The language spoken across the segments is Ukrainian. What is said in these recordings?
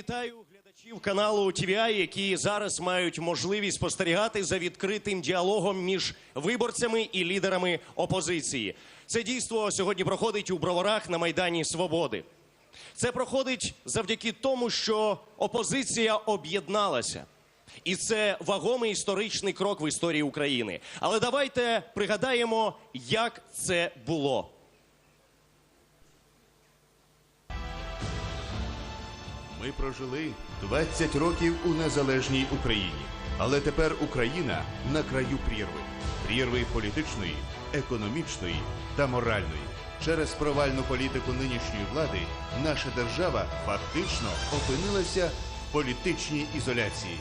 вітаю глядачів каналу TVI, які зараз мають можливість спостерігати за відкритим діалогом між виборцями і лідерами опозиції. Це дійство сьогодні проходить у броварах на Майдані Свободи. Це проходить завдяки тому, що опозиція об'єдналася. І це вагомий історичний крок в історії України. Але давайте пригадаємо, як це було. Ми прожили 20 років у незалежній Україні. Але тепер Україна на краю прірви. Прірви політичної, економічної та моральної. Через провальну політику нинішньої влади наша держава фактично опинилася в політичній ізоляції.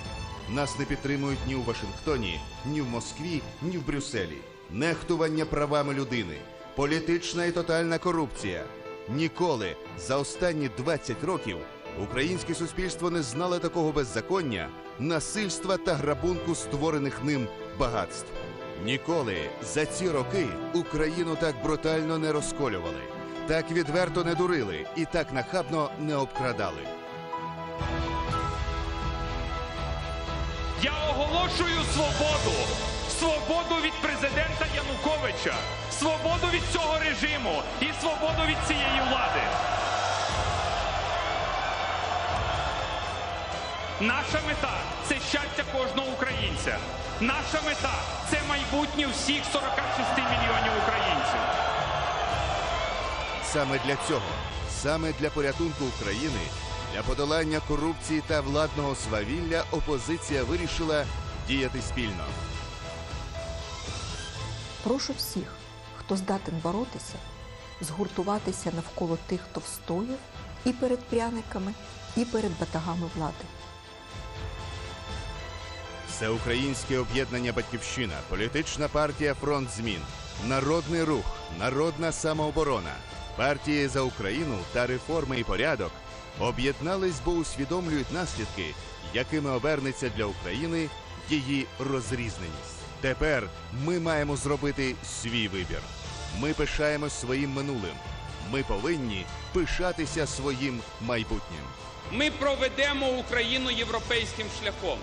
Нас не підтримують ні у Вашингтоні, ні в Москві, ні в Брюсселі. Нехтування правами людини, політична і тотальна корупція. Ніколи за останні 20 років українське суспільство не знало такого беззаконня, насильства та грабунку створених ним багатств. Ніколи за ці роки Україну так брутально не розколювали, так відверто не дурили і так нахабно не обкрадали. Я оголошую свободу. Свободу від президента Януковича, свободу від цього режиму і свободу від цієї влади. Наша мета це щастя кожного українця. Наша мета це майбутнє всіх 46 мільйонів українців. Саме для цього, саме для порятунку України, для подолання корупції та владного свавілля опозиція вирішила діяти спільно. Прошу всіх, хто здатен боротися, згуртуватися навколо тих, хто встояв і перед пряниками, і перед батагами влади. Всеукраїнське об'єднання Батьківщина, політична партія Фронт змін, Народний рух, Народна самооборона, партії за Україну та реформи і порядок об'єднались, бо усвідомлюють наслідки, якими обернеться для України її розрізненість. Тепер ми маємо зробити свій вибір. Ми пишаємось своїм минулим. Ми повинні пишатися своїм майбутнім. Ми проведемо Україну європейським шляхом.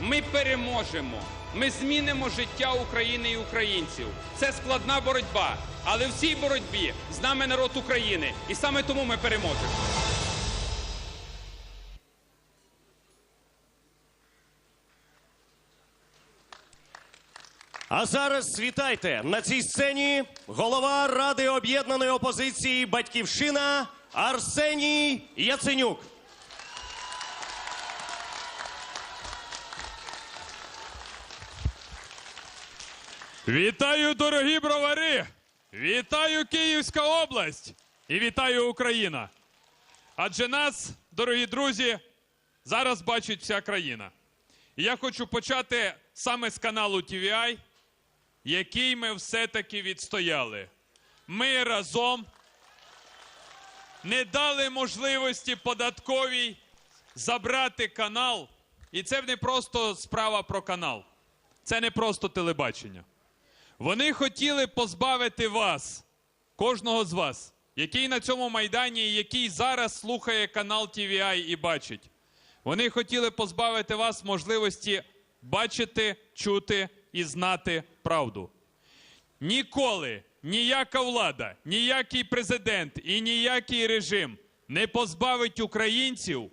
Ми переможемо. Ми змінимо життя України і українців. Це складна боротьба, але в цій боротьбі з нами народ України, і саме тому ми переможемо. А зараз вітайте на цій сцені голова Ради об'єднаної опозиції Батьківщина Арсеній Яценюк. Вітаю, дорогі бровари! Вітаю Київська область і вітаю Україна! Адже нас, дорогі друзі, зараз бачить вся країна. І я хочу почати саме з каналу TVI, який ми все-таки відстояли. Ми разом не дали можливості податковій забрати канал. І це не просто справа про канал, це не просто телебачення. Вони хотіли позбавити вас, кожного з вас, який на цьому майдані, і який зараз слухає канал TVI і бачить. Вони хотіли позбавити вас можливості бачити, чути і знати правду. Ніколи ніяка влада, ніякий президент і ніякий режим не позбавить українців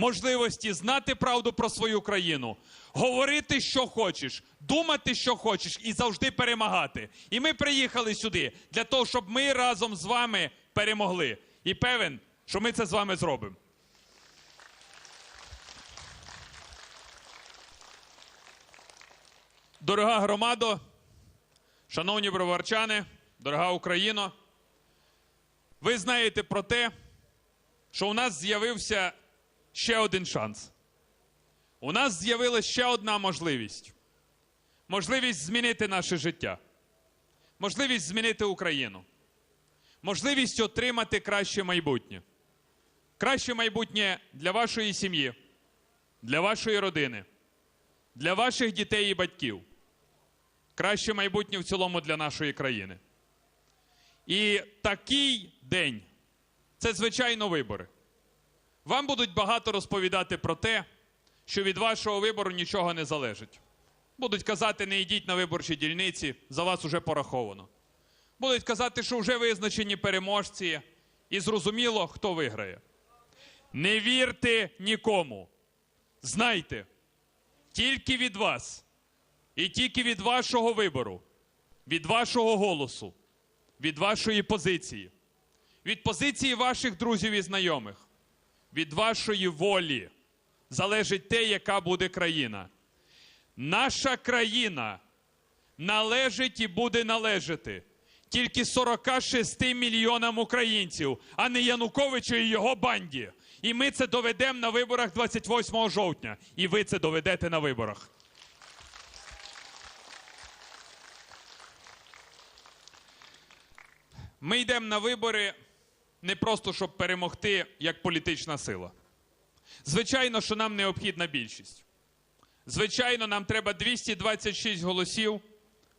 можливості знати правду про свою країну, говорити, що хочеш, думати, що хочеш, і завжди перемагати. І ми приїхали сюди для того, щоб ми разом з вами перемогли. І певен, що ми це з вами зробимо. Дорога громадо, шановні броварчани, дорога Україно, ви знаєте про те, що у нас з'явився ще один шанс. У нас з'явилася ще одна можливість. Можливість змінити наше життя. Можливість змінити Україну. Можливість отримати краще майбутнє. Краще майбутнє для вашої сім'ї, для вашої родини, для ваших дітей і батьків. Краще майбутнє в цілому для нашої країни. І такий день це, звичайно, вибори. Вам будуть багато розповідати про те, що від вашого вибору нічого не залежить. Будуть казати, не йдіть на виборчі дільниці, за вас уже пораховано. Будуть казати, що вже визначені переможці, і зрозуміло, хто виграє. Не вірте нікому. Знайте, тільки від вас і тільки від вашого вибору, від вашого голосу, від вашої позиції, від позиції ваших друзів і знайомих, від вашої волі залежить те, яка буде країна. Наша країна належить і буде належати тільки 46 мільйонам українців, а не Януковичу і його банді. І ми це доведемо на виборах 28 жовтня. І ви це доведете на виборах. Ми йдемо на вибори не просто щоб перемогти як політична сила. Звичайно, що нам необхідна більшість. Звичайно, нам треба 226 голосів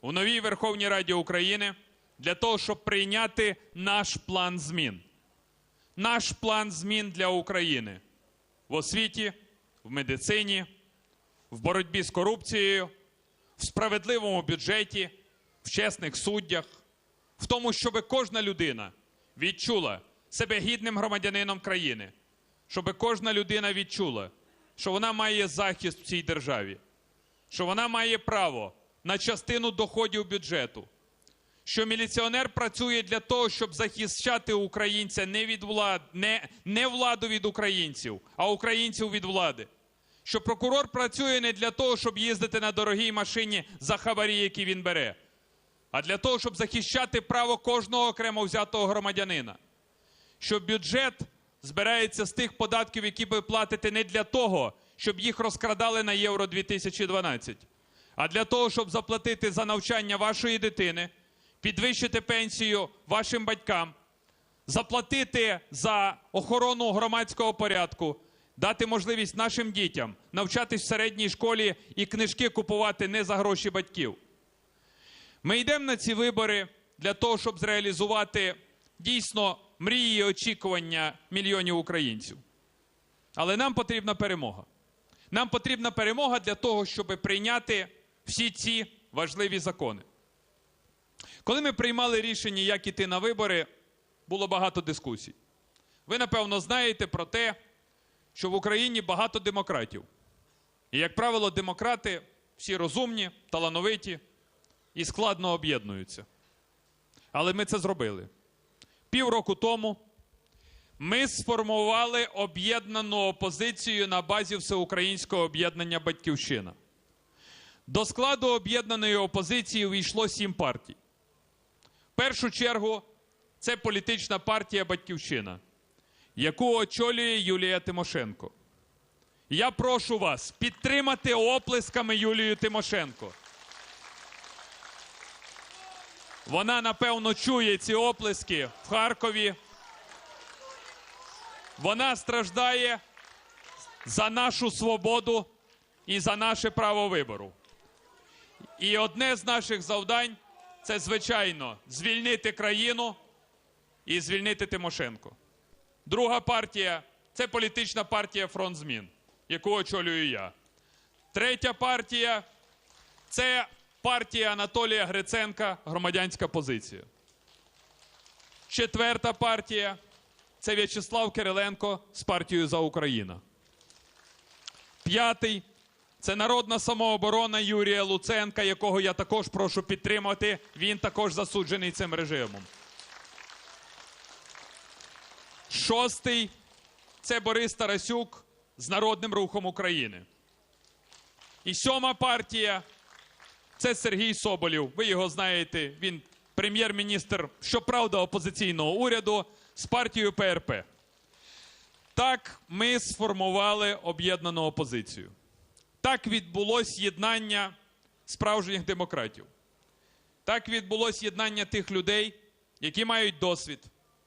у новій Верховній Раді України для того, щоб прийняти наш план змін. Наш план змін для України в освіті, в медицині, в боротьбі з корупцією, в справедливому бюджеті, в чесних суддях, в тому, щоб кожна людина відчула себе гідним громадянином країни, щоб кожна людина відчула, що вона має захист в цій державі, що вона має право на частину доходів бюджету, що міліціонер працює для того, щоб захищати українця не від влад, не, не владу від українців, а українців від влади. Що прокурор працює не для того, щоб їздити на дорогій машині за хабарі, які він бере, а для того, щоб захищати право кожного окремо взятого громадянина. Що бюджет збирається з тих податків, які ви платите не для того, щоб їх розкрадали на Євро 2012, а для того, щоб заплатити за навчання вашої дитини, підвищити пенсію вашим батькам, заплатити за охорону громадського порядку, дати можливість нашим дітям навчатись в середній школі і книжки купувати не за гроші батьків. Ми йдемо на ці вибори для того, щоб зреалізувати дійсно мрії і очікування мільйонів українців. Але нам потрібна перемога. Нам потрібна перемога для того, щоб прийняти всі ці важливі закони. Коли ми приймали рішення, як іти на вибори, було багато дискусій. Ви, напевно, знаєте про те, що в Україні багато демократів. І, як правило, демократи всі розумні, талановиті і складно об'єднуються. Але ми це зробили. Півроку тому ми сформували об'єднану опозицію на базі всеукраїнського об'єднання Батьківщина. До складу об'єднаної опозиції увійшло сім партій. В першу чергу це політична партія Батьківщина, яку очолює Юлія Тимошенко. Я прошу вас підтримати оплесками Юлію Тимошенко. Вона, напевно, чує ці оплески в Харкові. Вона страждає за нашу свободу і за наше право вибору. І одне з наших завдань це, звичайно, звільнити країну і звільнити Тимошенко. Друга партія це політична партія Фронт змін, яку очолюю я. Третя партія це партія Анатолія Гриценка, громадянська позиція. Четверта партія це В'ячеслав Кириленко з партією за Україну. П'ятий це народна самооборона Юрія Луценка, якого я також прошу підтримати. Він також засуджений цим режимом. Шостий це Борис Тарасюк з Народним рухом України. І сьома партія це Сергій Соболєв. Ви його знаєте. Він прем'єр-міністр, щоправда, опозиційного уряду з партією ПРП. Так ми сформували об'єднану опозицію. Так відбулось єднання справжніх демократів. Так відбулось єднання тих людей, які мають досвід,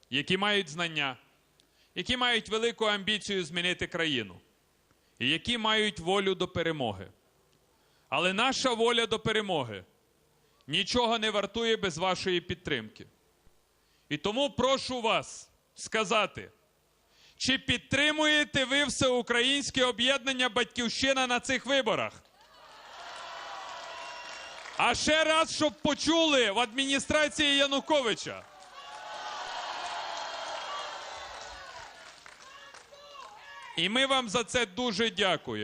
які мають знання, які мають велику амбіцію змінити країну, і які мають волю до перемоги. Але наша воля до перемоги нічого не вартує без вашої підтримки. І тому прошу вас сказати, Чи підтримуєте ви всеукраїнське об'єднання Батьківщина на цих виборах? А ще раз, щоб почули в адміністрації Януковича. І ми вам за це дуже дякуємо.